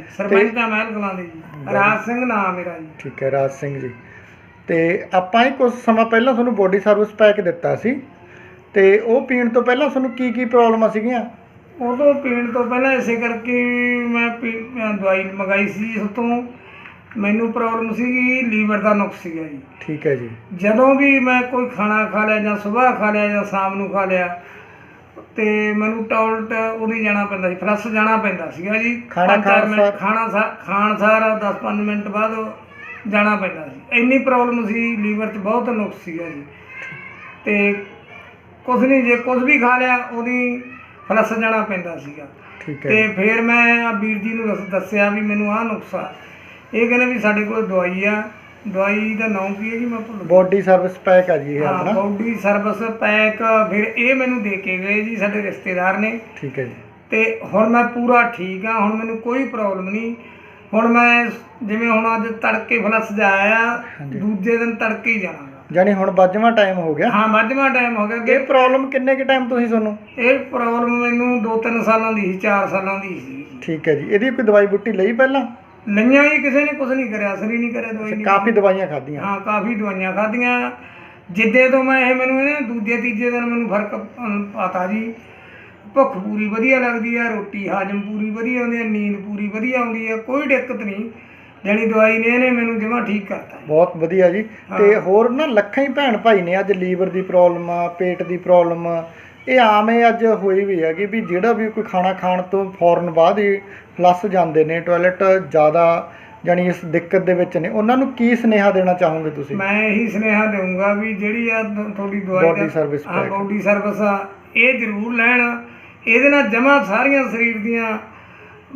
ਸਰਪੰਚ ਦਾ ਮਹਿਲ ਕਲਾਂ ਦੇ ਜੀ। ਰਾਜ ਸਿੰਘ ਨਾਮ ਮੇਰਾ ਜੀ। ਠੀਕ ਹੈ ਰਾਜ ਸਿੰਘ ਜੀ। ਤੇ ਆਪਾਂ ਹੀ ਕੁਝ ਸਮਾਂ ਪਹਿਲਾਂ ਤੁਹਾਨੂੰ ਬੋਡੀ ਸਰਵਿਸ ਪੈਕ ਦਿੱਤਾ ਸੀ। ਤੇ ਉਹ ਪੀਣ ਤੋਂ ਪਹਿਲਾਂ ਤੁਹਾਨੂੰ ਕੀ ਕੀ ਪ੍ਰੋਬਲਮਾਂ ਸੀਗੀਆਂ? ਉਦੋਂ ਪੀਣ ਤੋਂ ਪਹਿਲਾਂ ਇਸੇ ਕਰਕੇ ਮੈਂ ਪੀ- ਮੈਂ ਦਵਾਈ ਮੰਗਾਈ ਸੀ ਉਸ ਤੋਂ। ਮੈਨੂੰ ਪ੍ਰੋਬਲਮ ਸੀਗੀ ਲੀਵਰ ਦਾ ਨੁਕਸ ਸੀਗਾ ਜੀ। ਠੀਕ ਹੈ ਜੀ। ਜਦੋਂ ਵੀ ਮੈਂ ਕੋਈ ਖਾਣਾ ਖਾ ਲਿਆ ਜਾਂ ਸਵੇਰ ਖਾ ਲਿਆ ਜਾਂ ਸ਼ਾਮ ਨੂੰ ਖਾ ਲਿਆ ਤੇ ਮੈਨੂੰ ਟਾਇਲਟ ਉਹਦੀ ਜਾਣਾ ਪੈਂਦਾ ਸੀ ਫਲੱਸ ਜਾਣਾ ਪੈਂਦਾ ਸੀਗਾ ਜੀ। ਖਾਣਾ ਪੰਜ ਚਾਰ ਖਾਣ ਮਿੰਟ ਸਾਰ? ਖਾਣਾ ਸਾ- ਖਾਣ ਸਾਰ 10-5 ਮਿੰਟ ਬਾਅਦ ਜਾਣਾ ਪੈਂਦਾ ਸੀ। ਇੰਨੀ ਪ੍ਰੋਬਲਮ ਸੀ ਲੀਵਰ 'ਚ ਬਹੁਤ ਨੁਕਸ ਸੀਗਾ ਜੀ। ਤੇ ਕੁਝ ਨਹੀਂ ਜੇ ਕੁਝ ਵੀ ਖਾ ਲਿਆ ਉਹਦੀ ਫਲੱਸ ਜਾਣਾ ਪੈਂਦਾ ਸੀਗਾ। ਠੀਕ ਹੈ। ਤੇ ਫਿਰ ਮੈਂ ਆ ਵੀਰ ਜੀ ਨੂੰ ਦੱਸ- ਦੱਸਿਆ ਵੀ ਮੈਨੂੰ ਆਹ ਨੁਕਸਾ ਇਹ ਕਹਿੰਦੇ ਵੀ ਸਾਡੇ ਕੋਲ ਦਵਾਈ ਆ। ਦਵਾਈ ਦਾ ਨਾਮ ਕੀ ਹੈ ਜੀ ਮੈਂ ਭੁੱਲ ਗਿਆ। ਬੋਡੀ ਸਰਵਿਸ ਪੈਕ ਆ ਜੀ ਇਹ ਹਾਂ ਆਪਣਾ। ਬਾਡੀ ਸਰਵਿਸ ਪੈਕ ਫਿਰ ਇਹ ਮੈਨੂੰ ਦੇ ਕੇ ਗਏ ਜੀ ਸਾਡੇ ਰਿਸ਼ਤੇਦਾਰ ਨੇ। ਠੀਕ ਹੈ ਜੀ। ਤੇ ਹੁਣ ਮੈਂ ਪੂਰਾ ਠੀਕ ਆ ਹੁਣ ਮੈਨੂੰ ਕੋਈ ਪ੍ਰੋਬਲਮ ਨਹੀਂ। ਹੁਣ ਮੈਂ ਜਿਵੇਂ ਹੁਣ ਅੱਜ ਤੜਕੇ ਫਲਸ ਜਾਇਆ ਹਾਂਜੀ। ਦੂਜੇ ਦਿਨ ਤੜਕੇ ਹੀ ਜਾਣਾ। ਜਾਨੀ ਹੁਣ ਵੱਜਵਾਂ ਟਾਈਮ ਹੋ ਗਿਆ। ਹਾਂ ਮੱਝਵਾਂ ਟਾਈਮ ਹੋ ਗਿਆ ਇਹ ਪ੍ਰੋਬਲਮ ਕਿੰਨੇ ਕੁ ਟਾਈਮ ਤੋਂ ਸੀ ਤੁਹਾਨੂੰ? ਇਹ ਪ੍ਰੋਬਲਮ ਮੈਨੂੰ 2-3 ਸਾਲਾਂ ਦੀ ਸੀ 4 ਸਾਲਾਂ ਦੀ ਸੀ। ਠੀਕ ਹੈ ਜੀ। ਇਹਦੀ ਕੋਈ ਦਵਾਈ ਬੁੱਟੀ ਲਈ ਪਹਿਲਾਂ? ਲਈਆਂ ਹੀ ਕਿਸੇ ਨੇ ਕੁਝ ਨਹੀਂ ਕਰਿਆ ਅਸਰ ਹੀ ਨਹੀਂ ਕਰਿਆ ਦਵਾਈ ਨੇ ਕਾਫੀ ਦਵਾਈਆਂ ਖਾਧੀਆਂ। ਹਾਂ ਕਾਫੀ ਦਵਾਈਆਂ ਖਾਧੀਆਂ। ਜਿੱਦੇ ਤੋਂ ਮੈਂ ਇਹ ਮੈਨੂੰ ਇਹਨੇ ਦੂਜੇ ਤੀਜੇ ਦਿਨ ਮੈਨੂੰ ਫ਼ਰਕ ਪਤਾ ਜੀ। ਭੁੱਖ ਪੂਰੀ ਵਧੀਆ ਲੱਗਦੀ ਆ ਰੋਟੀ ਹਾਜਮ ਪੂਰੀ ਵਧੀਆ ਆਉਂਦੀ ਆ ਨੀਂਦ ਪੂਰੀ ਵਧੀਆ ਆਉਂਦੀ ਆ ਕੋਈ ਦਿੱਕਤ ਨਹੀਂ। ਜਾਣੀ ਦਵਾਈ ਨੇ ਇਹਨੇ ਮੈਨੂੰ ਜਮਾ ਠੀਕ ਕਰਤਾ। ਬਹੁਤ ਵਧੀਆ ਜੀ। ਤੇ ਹੋਰ ਨਾ ਲੱਖਾਂ ਹੀ ਭੈਣ ਭਾਈ ਨੇ ਅੱਜ ਲੀਵਰ ਦੀ ਪ੍ਰੋਬਲਮ ਆ ਪੇਟ ਦੀ ਪ੍ਰੋਬਲਮ ਇਹ ਆਮ ਹੀ ਅੱਜ ਹੋਈ ਵੀ ਹੈਗੀ ਵੀ ਜਿਹੜਾ ਵੀ ਕੋਈ ਖਾਣਾ ਖਾਣ ਤੋਂ ਫੌਰਨ ਬਾਅਦ ਹੀ ਫਲੱਸ ਜਾਂਦੇ ਨੇ ਟਾਇਲਟ ਜ਼ਿਆਦਾ ਜਾਨੀ ਇਸ ਦਿੱਕਤ ਦੇ ਵਿੱਚ ਨੇ। ਉਹਨਾਂ ਨੂੰ ਕੀ ਸੁਨੇਹਾ ਦੇਣਾ ਚਾਹੋਗੇ ਤੁਸੀਂ? ਮੈਂ ਇਹੀ ਸੁਨੇਹਾ ਦੇਵਾਂਗਾ ਵੀ ਜਿਹੜੀ ਆ ਦ- ਤੁਹਾਡੀ ਦਵਾਈ Body service ਹਾਂ pack। ਬੋਡੀ ਸਰਵਿਸ ਆ ਇਹ ਜ਼ਰੂਰ ਲੈਣ। ਇਹਦੇ ਨਾਲ ਜਮਾ ਸਾਰੀਆਂ ਸਰੀਰ ਦੀਆਂ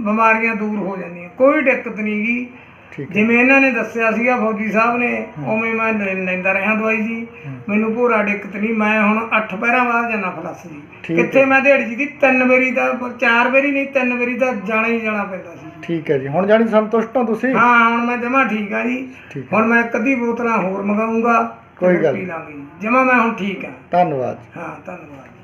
ਬਿਮਾਰੀਆਂ ਦੂਰ ਹੋ ਜਾਂਦੀਆਂ। ਕੋਈ ਦਿੱਕਤ ਨਹੀਂ ਗੀ। ਠੀਕ ਹੈ ਜਿਵੇਂ ਇਹਨਾਂ ਨੇ ਦੱਸਿਆ ਸੀਗਾ ਫੌਜੀ ਸਾਹਿਬ ਨੇ ਉਵੇਂ ਮੈਂ ਲੈ- ਲੈਂਦਾ ਰਿਹਾ ਦਵਾਈ ਜੀ। ਮੈਨੂੰ ਪੂਰਾ ਦਿੱਕਤ ਨਹੀਂ ਮੈਂ ਹੁਣ 8 ਪੈਰਾਂ ਬਾਅਦ ਜਾਣਾ ਫਲੱਸ ਜੀ। ਠੀਕ ਹੈ। ਕਿੱਥੇ ਮੈਂ ਦਿਹਾੜੀ ਜੀ ਦੀ? ਤਿੰਨ ਵਾਰੀ ਤਾਂ ਚਾਰ ਵਾਰੀ ਨਹੀਂ ਤਿੰਨ ਵਾਰੀ ਤਾਂ ਜਾਣਾ ਹੀ ਜਾਣਾ ਪੈਂਦਾ ਸੀ। ਠੀਕ ਹੈ ਜੀ। ਹੁਣ ਜਾਨੀ ਸੰਤੁਸ਼ਟ ਹੋ ਤੁਸੀਂ? ਹਾਂ ਹੁਣ ਮੈਂ ਜਮਾ ਠੀਕ ਆ ਜੀ। ਠੀਕ ਹੁਣ ਮੈਂ ਕਦੀ ਬੋਤਲਾਂ ਹੋਰ ਮੰਗਾਉਂਗਾ ਕੋਈ ਗੱਲ ਪੀ ਲਾਂਗੇ ਜਮਾ ਮੈਂ ਹੁਣ ਠੀਕ ਆ। ਧੰਨਵਾਦ ਹਾਂ ਧੰਨਵਾਦ।